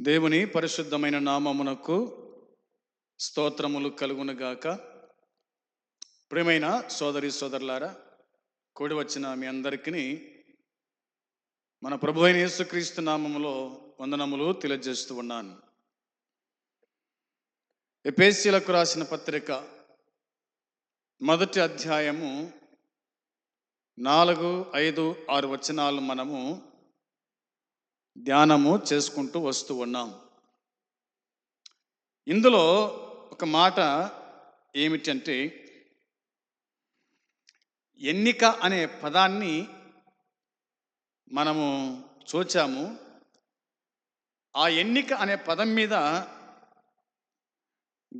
దేవుని పరిశుద్ధమైన నామమునకు స్తోత్రములు కలుగునుగాక. ప్రియమైన సోదరి సోదరులారా కూడి వచ్చిన మీ అందరికీ మన ప్రభు అయిన యేసుక్రీస్తు నామములో వందనములు తెలియజేస్తూ ఉన్నాను. ఎపేసీలకు రాసిన పత్రిక మొదటి అధ్యాయము నాలుగు ఐదు ఆరు వచనాలు మనము ధ్యానము చేసుకుంటూ వస్తూ ఉన్నాం. ఇందులో ఒక మాట ఏమిటంటే ఎన్నిక అనే పదాన్ని మనము చూచాము. ఆ ఎన్నిక అనే పదం మీద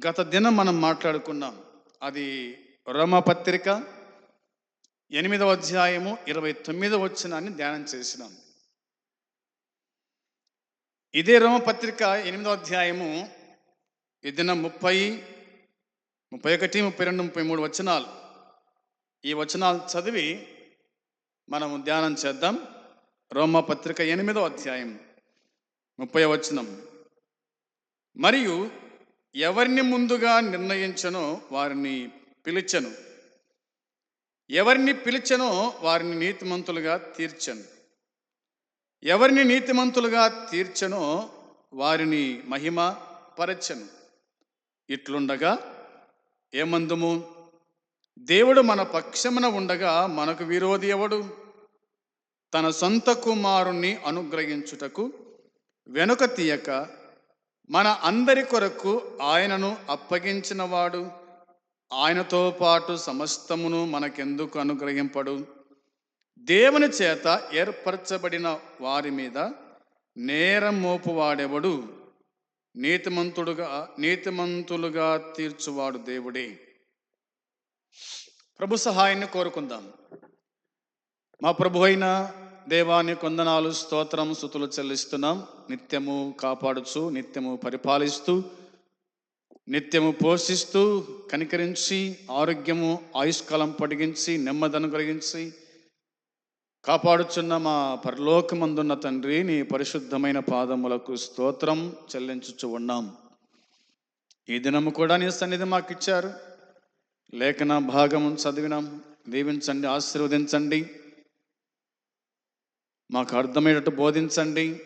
గత దినం మనం మాట్లాడుకున్నాం. అది రోమపత్రిక ఎనిమిదవ అధ్యాయము ఇరవై తొమ్మిదవ వచ్చినాన్ని ధ్యానం చేసినాం. ఇదే రోమపత్రిక ఎనిమిదో అధ్యాయము. ఇదిన ముప్పై ముప్పై ఒకటి ముప్పై రెండు ముప్పై మూడు వచనాలు. ఈ వచనాలు చదివి మనం ధ్యానం చేద్దాం. రోమపత్రిక ఎనిమిదో అధ్యాయం ముప్పై వచనం. మరియు ఎవరిని ముందుగా నిర్ణయించనో వారిని పిలిచను. ఎవరిని పిలిచనో వారిని నీతిమంతులుగా తీర్చను. ఎవరిని నీతిమంతులుగా తీర్చనో వారిని మహిమ పరచను. ఇట్లుండగా ఏమందుము? దేవుడు మన పక్షమున ఉండగా మనకు విరోధి ఎవడు? తన సొంత కుమారుణ్ణి అనుగ్రహించుటకు వెనుక తీయక మన అందరి కొరకు ఆయనను అప్పగించినవాడు. ఆయనతో పాటు సమస్తమును మనకెందుకు అనుగ్రహింపడు? దేవుని చేత ఏర్పరచబడిన వారి మీద నేరం మోపువాడెవడు? నీతిమంతుడుగా నీతిమంతులుగా తీర్చువాడు దేవుడే. ప్రభు సహాయాన్ని కోరుకుందాం. మా ప్రభు అయిన దేవాన్ని కొందనాలు స్తోత్రం స్థుతులు చెల్లిస్తున్నాం. నిత్యము కాపాడుచు నిత్యము పరిపాలిస్తూ నిత్యము పోషిస్తూ కనికరించి ఆరోగ్యము ఆయుష్కాలం పొడిగించి నెమ్మదను కలిగించి కాపాడుచున్న మా పరలోకమందున్న తండ్రి నీ పరిశుద్ధమైన పాదములకు స్తోత్రం చెల్లించుచు ఉన్నాం. ఈ దినము కూడా నీ సన్నిధి మాకు ఇచ్చారు లేఖన భాగము చదివినాం. దీవించండి ఆశీర్వదించండి. మాకు అర్థమయ్యేటట్టు బోధించండి.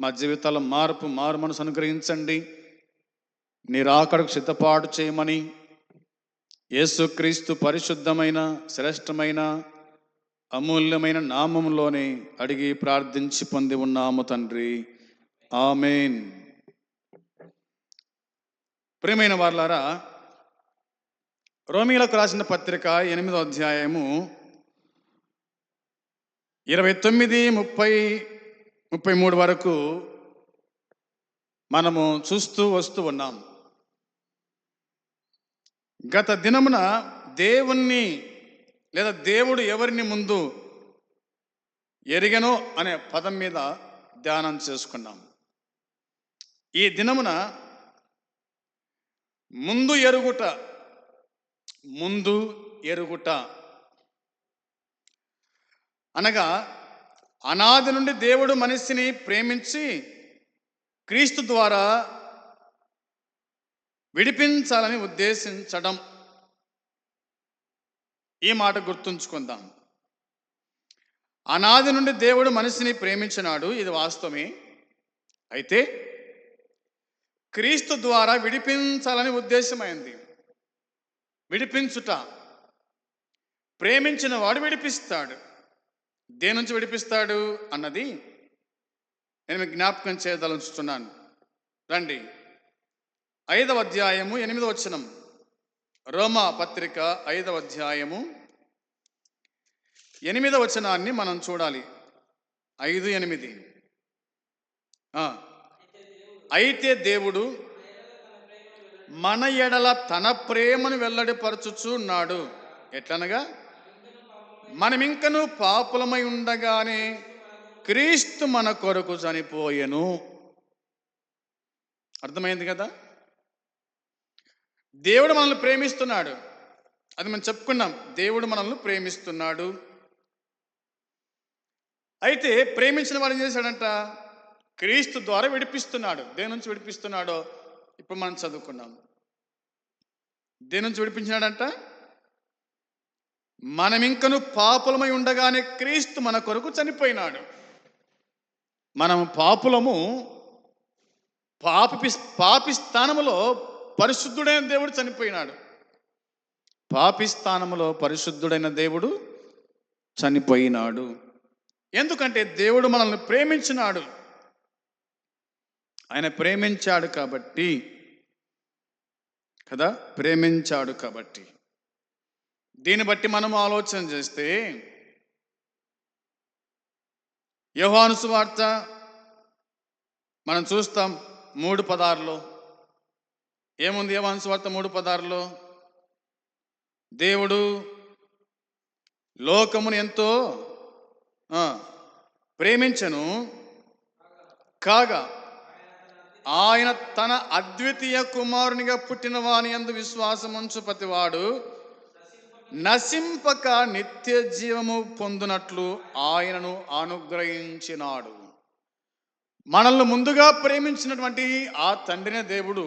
మా జీవితాల మార్పు మారు మనసు అనుగ్రహించండి నీరాకడకు సిద్ధపాటు చేయమని. యేసుక్రీస్తు పరిశుద్ధమైన శ్రేష్టమైన అమూల్యమైన నామంలోనే అడిగి ప్రార్థించి పొంది ఉన్నాము తండ్రి. ఆమెన్. ప్రియమైన వాళ్ళారా రోమిలకు రాసిన పత్రిక ఎనిమిదో అధ్యాయము ఇరవై తొమ్మిది ముప్పై ముప్పై మూడు వరకు మనము చూస్తూ వస్తూ ఉన్నాం. గత దినమున దేవుణ్ణి లేదా దేవుడు ఎవరిని ముందు ఎరిగనో అనే పదం మీద ధ్యానం చేసుకున్నాం. ఈ దినమున ముందు ఎరుగుట ముందు ఎరుగుట అనగా అనాది నుండి దేవుడు మనిషిని ప్రేమించి క్రీస్తు ద్వారా విడిపించాలని ఉద్దేశించడం ఈ మాట గుర్తుంచుకుందాం. అనాది నుండి దేవుడు మనిషిని ప్రేమించినాడు ఇది వాస్తవమే. అయితే క్రీస్తు ద్వారా విడిపించాలని ఉద్దేశమైంది. విడిపించుట. ప్రేమించిన వాడు విడిపిస్తాడు. దేని నుంచి విడిపిస్తాడు అన్నది నేను మీకు జ్ఞాపకం చేయదలుచుతున్నాను రండి. ఐదవ అధ్యాయము ఎనిమిదవ వచనం. రోమా పత్రిక ఐదవ అధ్యాయము ఎనిమిదవ వచనాన్ని మనం చూడాలి. ఐదు ఎనిమిది. అయితే దేవుడు మన ఎడల తన ప్రేమను వెల్లడిపరచుచున్నాడు. ఎట్లనగా? మనమింకను పాపులమై ఉండగానే క్రీస్తు మన కొరకు చనిపోయెను. అర్థమైంది కదా? దేవుడు మనల్ని ప్రేమిస్తున్నాడు. అది మనం చెప్పుకున్నాం. దేవుడు మనల్ని ప్రేమిస్తున్నాడు. అయితే ప్రేమించిన వాడు ఏం చేశాడంట? క్రీస్తు ద్వారా విడిపిస్తున్నాడు. దేని నుంచి విడిపిస్తున్నాడో ఇప్పుడు మనం చదువుకున్నాం. దేని నుంచి విడిపించినాడంట? మనమింకను పాపులమై ఉండగానే క్రీస్తు మన కొరకు చనిపోయినాడు. మనం పాపులము పాపి పాపి స్థానములో పరిశుద్ధుడైన దేవుడు చనిపోయినాడు. పాపిస్థానములో పరిశుద్ధుడైన దేవుడు చనిపోయినాడు. ఎందుకంటే దేవుడు మనల్ని ప్రేమించినాడు. ఆయన ప్రేమించాడు కాబట్టి కదా? ప్రేమించాడు కాబట్టి. దీన్ని బట్టి మనం ఆలోచన చేస్తే యోహాను సువార్త మనం చూస్తాం మూడు పదార్లో. ఏముంది యోహాను మూడు పదార్లో దేవుడు లోకమును ఎంతో ప్రేమించను కాగా ఆయన తన అద్వితీయ కుమారునిగా పుట్టిన వాని ఎందు విశ్వాసముంచు ప్రతివాడు నశింపక నిత్య జీవము పొందునట్లు ఆయనను అనుగ్రహించినాడు. మనల్ని ముందుగా ప్రేమించినటువంటి ఆ తండ్రిని దేవుడు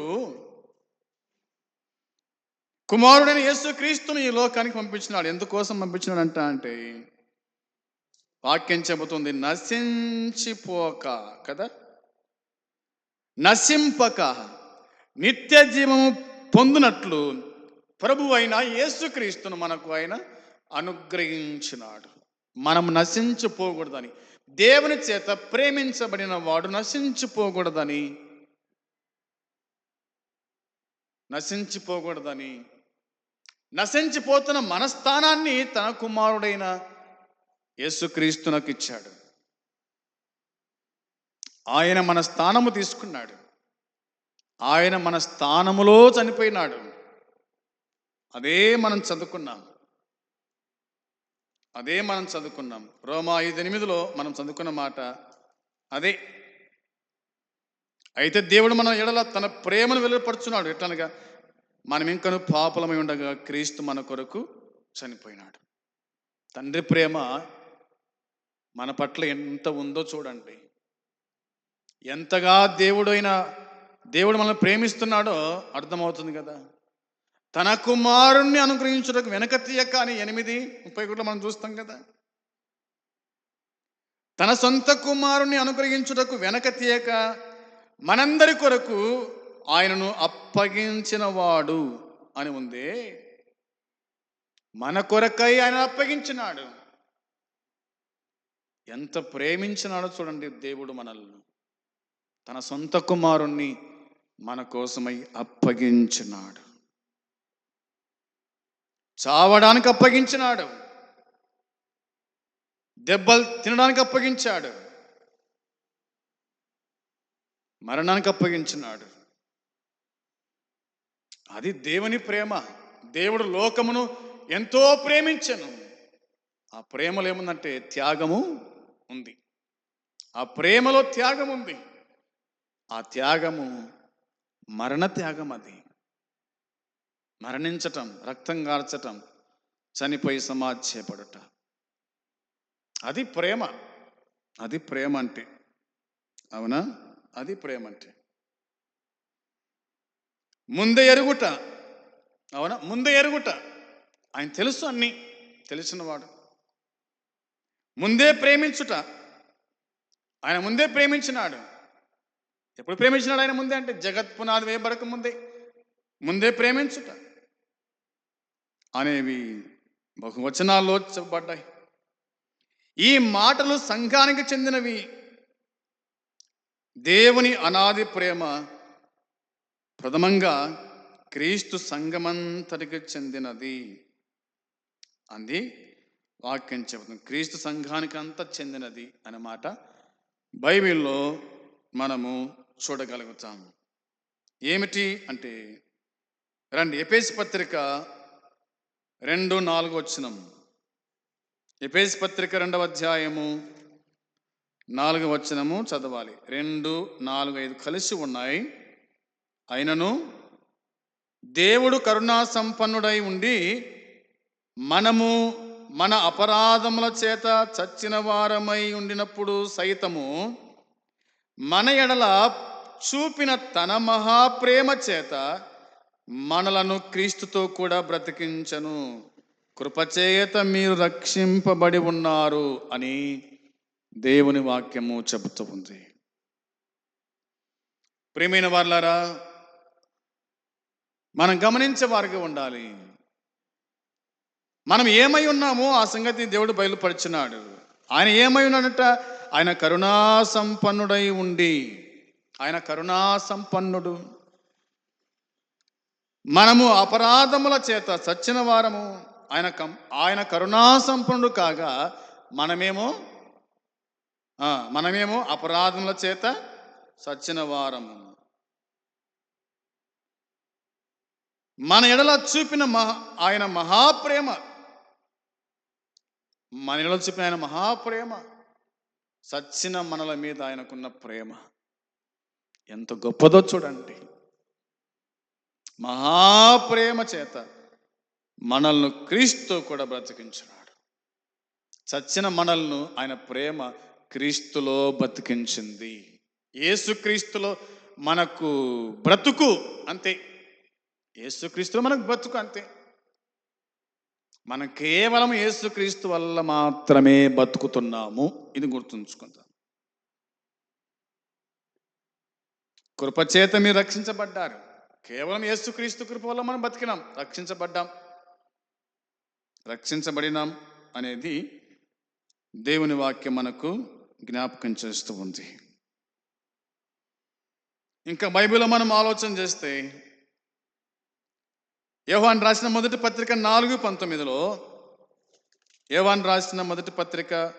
కుమారుడైన యేసు క్రీస్తుని ఈ లోకానికి పంపించినాడు. ఎందుకోసం పంపించినాడంట అంటే వాక్యం చెబుతుంది నశించిపోక కదా? నశింపక నిత్య జీవము పొందినట్లు ప్రభు అయిన యేసుక్రీస్తును మనకు ఆయన అనుగ్రహించినాడు. మనం నశించిపోకూడదని దేవుని చేత ప్రేమించబడిన వాడు నశించిపోకూడదని నశించిపోకూడదని నశించిపోతున్న మన స్థానాన్ని తన కుమారుడైన యేసుక్రీస్తునకు ఇచ్చాడు ఆయన మన స్థానము తీసుకున్నాడు. ఆయన మన స్థానములో చనిపోయినాడు. అదే మనం చదువుకున్నాం. అదే మనం చదువుకున్నాం. రోమా ఐదు ఎనిమిదిలో మనం చదువుకున్న మాట అదే. అయితే దేవుడు మన ఎడల తన ప్రేమను వెలువపరుచున్నాడు. ఎట్లనగా మనం ఇంకను పాపలమై ఉండగా క్రీస్తు మన కొరకు చనిపోయినాడు. తండ్రి ప్రేమ మన పట్ల ఎంత ఉందో చూడండి. ఎంతగా దేవుడైన దేవుడు మనల్ని ప్రేమిస్తున్నాడో అర్థమవుతుంది కదా. తన కుమారుణ్ణి అనుగ్రహించుటకు వెనక తీయక అని ఎనిమిది ముప్పై ఒకటిలో మనం చూస్తాం కదా. తన సొంత కుమారుణ్ణి అనుగ్రహించుటకు వెనక తీయక మనందరి కొరకు ఆయనను అప్పగించిన వాడు అని ఉంది. మన కొరకై ఆయన అప్పగించినాడు. ఎంత ప్రేమించినాడో చూడండి దేవుడు మనల్ని. తన సొంత కుమారుణ్ణి మన కోసమై అప్పగించినాడు. చావడానికి అప్పగించినాడు. దెబ్బలు తినడానికి అప్పగించాడు. మరణానికి అప్పగించినాడు. అది దేవుని ప్రేమ. దేవుడు లోకమును ఎంతో ప్రేమించను. ఆ ప్రేమలో ఏముందంటే త్యాగము ఉంది. ఆ ప్రేమలో త్యాగం ఉంది. ఆ త్యాగము మరణ త్యాగం అది. మరణించటం రక్తం గార్చటం చనిపోయి సమాధ్యపడుట అది ప్రేమ. అది ప్రేమ అంటే. అవునా? అది ప్రేమ అంటే. ముందే ఎరుగుట. అవునా? ముందే ఎరుగుట. ఆయన తెలుసు అన్ని. తెలిసినవాడు ముందే ప్రేమించుట. ఆయన ముందే ప్రేమించినాడు. ఎప్పుడు ప్రేమించినాడు ఆయన ముందే అంటే జగత్ పునాది వేయబడక ముందే. ముందే ప్రేమించుట. అనేవి బహువచనాల్లో చెప్పబడ్డాయి. ఈ మాటలు సంఘానికి చెందినవి. దేవుని అనాది ప్రేమ ప్రథమంగా క్రీస్తు సంఘమంతటికి చెందినది అంది వాక్యం చెబుతుంది. క్రీస్తు సంఘానికి అంతా చెందినది అన్నమాట బైబిల్లో మనము చూడగలుగుతాం. ఏమిటి అంటే రండి ఎపేసి పత్రిక రెండు నాలుగు వచ్చినం ఎపేసి పత్రిక రెండవ అధ్యాయము నాలుగు వచనము చదవాలి. రెండు నాలుగు ఐదు కలిసి ఉన్నాయి. అయినను దేవుడు కరుణా సంపన్నుడై ఉండి మనము మన అపరాధముల చేత చచ్చిన వారమై ఉండినప్పుడు సైతము మన ఎడల చూపిన తన మహాప్రేమ చేత మనలను క్రీస్తుతో కూడా బ్రతికించను. కృపచేత మీరు రక్షింపబడి ఉన్నారు అని దేవుని వాక్యము చెబుతూ ఉంది. ప్రేమైన వాళ్ళారా మనం గమనించే వారికి ఉండాలి. మనం ఏమై ఉన్నామో ఆ సంగతి దేవుడు బయలుపరిచినాడు. ఆయన ఏమై ఉన్నాడట? ఆయన కరుణా సంపన్నుడై ఉండి. ఆయన కరుణా సంపన్నుడు. మనము అపరాధముల చేత సచ్చిన వారము. ఆయన కం ఆయన కరుణా సంపన్నుడు కాగా మనమేమో మనమేమో అపరాధముల చేత సచ్చిన వారము. మన ఎడల చూపిన మహా ఆయన మహాప్రేమ. మన ఎడల చూపిన ఆయన మహాప్రేమ. సచ్చిన మనల మీద ఆయనకున్న ప్రేమ. ఎంత గొప్పదో చూడండి. మహాప్రేమ చేత మనల్ని క్రీస్తు కూడా బ్రతికించున్నాడు చచ్చిన మనల్ను ఆయన ప్రేమ క్రీస్తులో బతికించింది. యేసుక్రీస్తులో మనకు బ్రతుకు అంతే. యేసుక్రీస్తులో మనకు బతుకు అంతే. మనం కేవలం యేసుక్రీస్తు వల్ల మాత్రమే బతుకుతున్నాము ఇది గుర్తుంచుకుందాం. కృపచేత మీరు రక్షించబడ్డారు. కేవలం యేసుక్రీస్తు కృప వల్ల మనం బతికినాం రక్షించబడ్డాం. రక్షించబడినాం అనేది దేవుని వాక్యం మనకు జ్ఞాపకం చేస్తూ ఉంది. ఇంకా బైబిల్లో మనం ఆలోచన చేస్తే యోహాన్ రాసిన మొదటి పత్రిక నాలుగు పంతొమ్మిదిలో యోహాన్ రాసిన మొదటి పత్రిక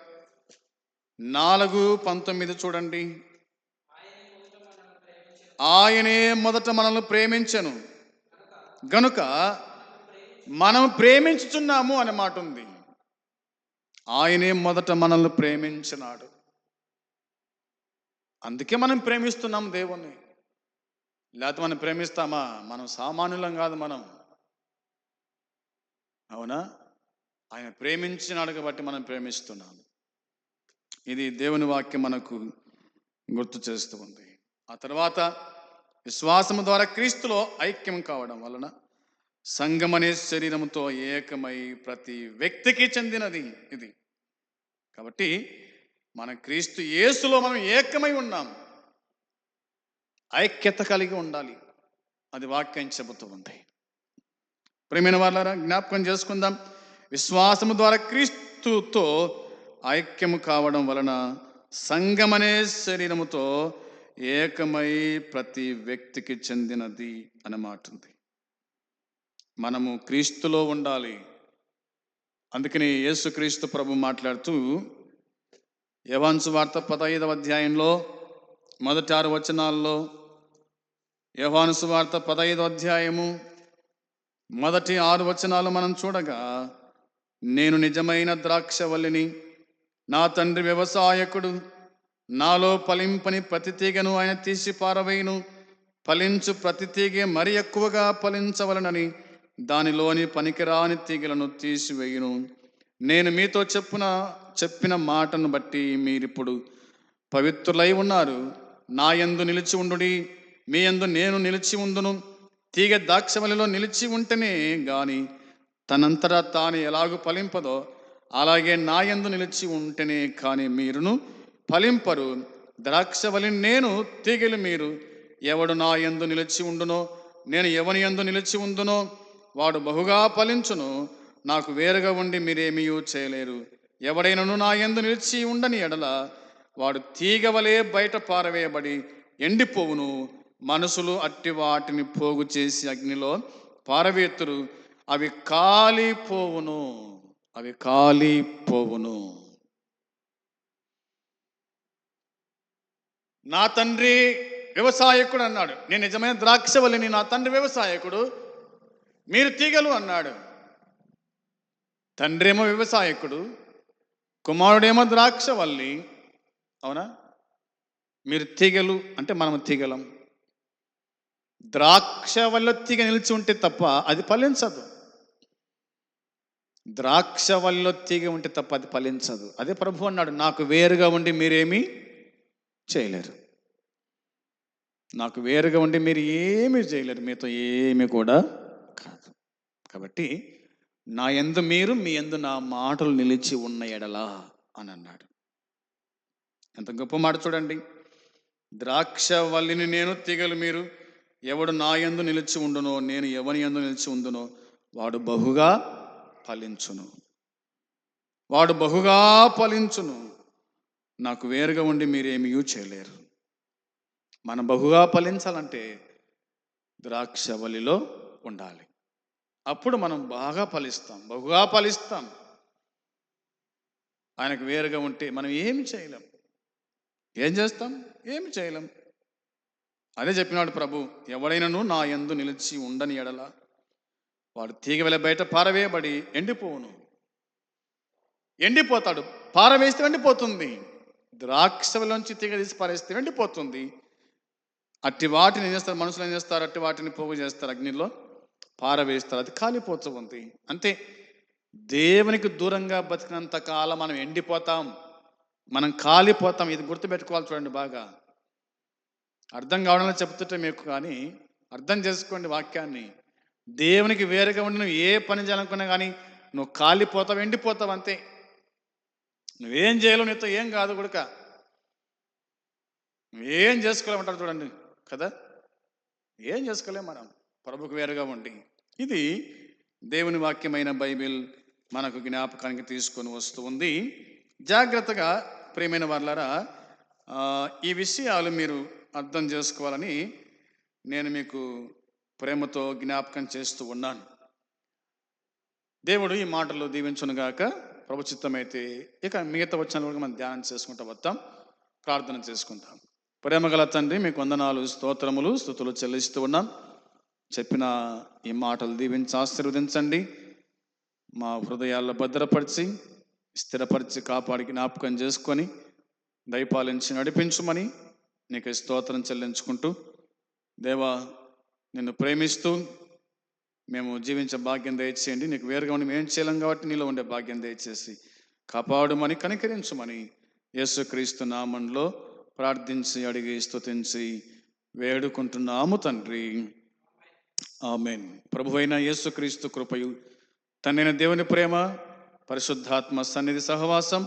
నాలుగు పంతొమ్మిది చూడండి. ఆయనే మొదట మనల్ని ప్రేమించను. గనుక మనం ప్రేమించుచున్నాము అనే మాట ఉంది. ఆయనే మొదట మనల్ని ప్రేమించినాడు. అందుకే మనం ప్రేమిస్తున్నాం దేవుణ్ణి. లేకపోతే మనం ప్రేమిస్తామా? మనం సామాన్యులం కాదు మనం. అవునా? ఆయన ప్రేమించినాడు కాబట్టి మనం ప్రేమిస్తున్నాము. ఇది దేవుని వాక్యం మనకు గుర్తు చేస్తూ ఉంది. ఆ తర్వాత విశ్వాసము ద్వారా క్రీస్తులో ఐక్యం కావడం వలన సంగమనే శరీరముతో ఏకమై ప్రతి వ్యక్తికి చెందినది ఇది. కాబట్టి మన క్రీస్తు యేసులో మనం ఏకమై ఉన్నాం. ఐక్యత కలిగి ఉండాలి. అది వాక్యం చెబుతూ ఉంది. ప్రేమైన వాళ్ళారా జ్ఞాపకం చేసుకుందాం. విశ్వాసము ద్వారా క్రీస్తుతో ఐక్యము కావడం వలన సంగమనే శరీరముతో ఏకమై ప్రతి వ్యక్తికి చెందినది అన్నమాట ఉంది మనము క్రీస్తులో ఉండాలి. అందుకని యేసుక్రీస్తు ప్రభు మాట్లాడుతూ యవాన్సు వార్త పదహైదవ అధ్యాయంలో మొదటి ఆరు వచనాల్లో యవాన్సు వార్త పదహైదవ అధ్యాయము మొదటి ఆరు వచనాలు మనం చూడగా నేను నిజమైన ద్రాక్షవల్లిని నా తండ్రి వ్యవసాయకుడు నాలో ఫలింపని ప్రతి తీగను ఆయన తీసి పారవేయును ఫలించు ప్రతి తీగ మరి ఎక్కువగా ఫలించవలనని దానిలోని పనికిరాని తీగలను తీసివేయును. నేను మీతో చెప్పున చెప్పిన మాటను బట్టి మీరిప్పుడు పవిత్రులై ఉన్నారు. నా యందు నిలిచి ఉండుడి మీ యందు నేను నిలిచి ఉందును. తీగ దాక్షమలలో నిలిచి ఉంటేనే గాని తనంతటా తాను ఎలాగూ ఫలింపదో అలాగే నా యందు నిలిచి ఉంటేనే కానీ మీరును ఫలింపరు. ద్రాక్షవలి నేను తీగలు మీరు. ఎవడు నా యందు నిలిచి ఉండునో నేను ఎవని యందు నిలిచి ఉందునో వాడు బహుగా ఫలించును. నాకు వేరుగా ఉండి మీరేమీ చేయలేరు. ఎవడైనను నా యందు నిలిచి ఉండని ఎడల వాడు తీగవలే బయట పారవేయబడి ఎండిపోవును. మనసులు అట్టి వాటిని పోగు చేసి అగ్నిలో పారవేతురు. అవి కాలిపోవును అవి కాలిపోవును నా తండ్రి వ్యవసాయకుడు అన్నాడు. నేను నిజమైన ద్రాక్షవల్లిని నా తండ్రి వ్యవసాయకుడు. మీరు తీగలు అన్నాడు. తండ్రి ఏమో వ్యవసాయకుడు కుమారుడేమో ద్రాక్షవల్లి. అవునా? మీరు తీగలు అంటే మనం తీగలం. ద్రాక్ష వల్ల తీగ నిలిచి ఉంటే తప్ప అది ఫలించదు. ద్రాక్ష తీగ ఉంటే తప్ప అది ఫలించదు. అదే ప్రభు అన్నాడు నాకు వేరుగా ఉండి మీరేమీ చేయలేరు. నాకు వేరుగా ఉండి మీరు ఏమీ చేయలేరు. మీతో ఏమీ కూడా కాదు. కాబట్టి నా ఎందు మీరు మీ ఎందు నా మాటలు నిలిచి ఉన్న ఎడలా అని అన్నాడు. ఎంత గొప్ప మాట చూడండి. ద్రాక్ష వల్లిని నేను తీగలు మీరు ఎవడు నా యందు నిలిచి ఉండునో నేను ఎవని యందు నిలిచి ఉండునో వాడు బహుగా ఫలించును. వాడు బహుగా ఫలించును. నాకు వేరుగా ఉండి మీరేమీ చేయలేరు. మనం బహుగా ఫలించాలంటే ద్రాక్షవలిలో ఉండాలి. అప్పుడు మనం బాగా ఫలిస్తాం. బహుగా ఫలిస్తాం. ఆయనకు వేరుగా ఉంటే మనం ఏమి చేయలేం. ఏం చేస్తాం? ఏమి చేయలేం. అదే చెప్పినాడు ప్రభు ఎవడైనను నా ఎందు నిలిచి ఉండని ఎడల వాడు తీగ వెల బయట పారవేయబడి ఎండిపోవును. ఎండిపోతాడు పారవేస్తే ఎండిపోతుంది. ద్రాక్షలోంచి తీగ తీసి పారేస్తే ఎండిపోతుంది. అట్టి వాటిని ఏం చేస్తారు? మనుషులు ఏం చేస్తారు? అట్టి వాటిని పోగు చేస్తారు అగ్నిలో పారవేస్తారు అది కాలిపోతూ ఉంది అంతే. దేవునికి దూరంగా బతికినంత కాలం మనం ఎండిపోతాం మనం కాలిపోతాం ఇది గుర్తుపెట్టుకోవాలి చూడండి బాగా. అర్థం కావడంలో చెప్తుంటే మీకు కానీ అర్థం చేసుకోండి వాక్యాన్ని. దేవునికి వేరుగా ఉండి నువ్వు ఏ పని చేయాలనుకున్నా కానీ నువ్వు కాలిపోతావు ఎండిపోతావు అంతే. నువ్వేం చేయలేవు నీతో ఏం కాదు కొడుక. నువ్వేం చేసుకోలేమంటారు చూడండి కదా. ఏం చేసుకోలేం మనం. ప్రభుకు వేరుగా ఉండి. ఇది దేవుని వాక్యమైన బైబిల్ మనకు జ్ఞాపకానికి తీసుకొని వస్తూ ఉంది. జాగ్రత్తగా ప్రియమైన వాళ్ళారా ఈ విషయాలు మీరు అర్థం చేసుకోవాలని నేను మీకు ప్రేమతో జ్ఞాపకం చేస్తూ ఉన్నాను. దేవుడు ఈ మాటలు దీవించునుగాక ప్రభుచిత్తమైతే ఇక మిగతా వచ్చిన వరకు మనం ధ్యానం చేసుకుంటూ వద్దాం. ప్రార్థన చేసుకుంటాం ప్రేమగల తండ్రి మీకు వందనాలు స్తోత్రములు స్థుతులు చెల్లిస్తూ ఉన్నాం. చెప్పిన ఈ మాటలు దీవించి ఆశీర్వదించండి. మా హృదయాల్లో భద్రపరిచి స్థిరపరిచి కాపాడి జ్ఞాపకం చేసుకొని దయపాలించి నడిపించుమని నీకు స్తోత్రం చెల్లించుకుంటూ దేవా నిన్ను ప్రేమిస్తూ మేము జీవించే భాగ్యం దయచేయండి. నీకు వేరుగా ఉండి మేము చేయలేం కాబట్టి నీలో ఉండే భాగ్యం దయచేసి కాపాడుమని కనికరించుమని యేసుక్రీస్తు నామంలో ప్రార్థించి అడిగి స్తుతించి వేడుకుంటున్నాము తండ్రి. ఆమెన్. ప్రభు అయిన యేసుక్రీస్తు కృపయు తన్నైన దేవుని ప్రేమ పరిశుద్ధాత్మ సన్నిధి సహవాసం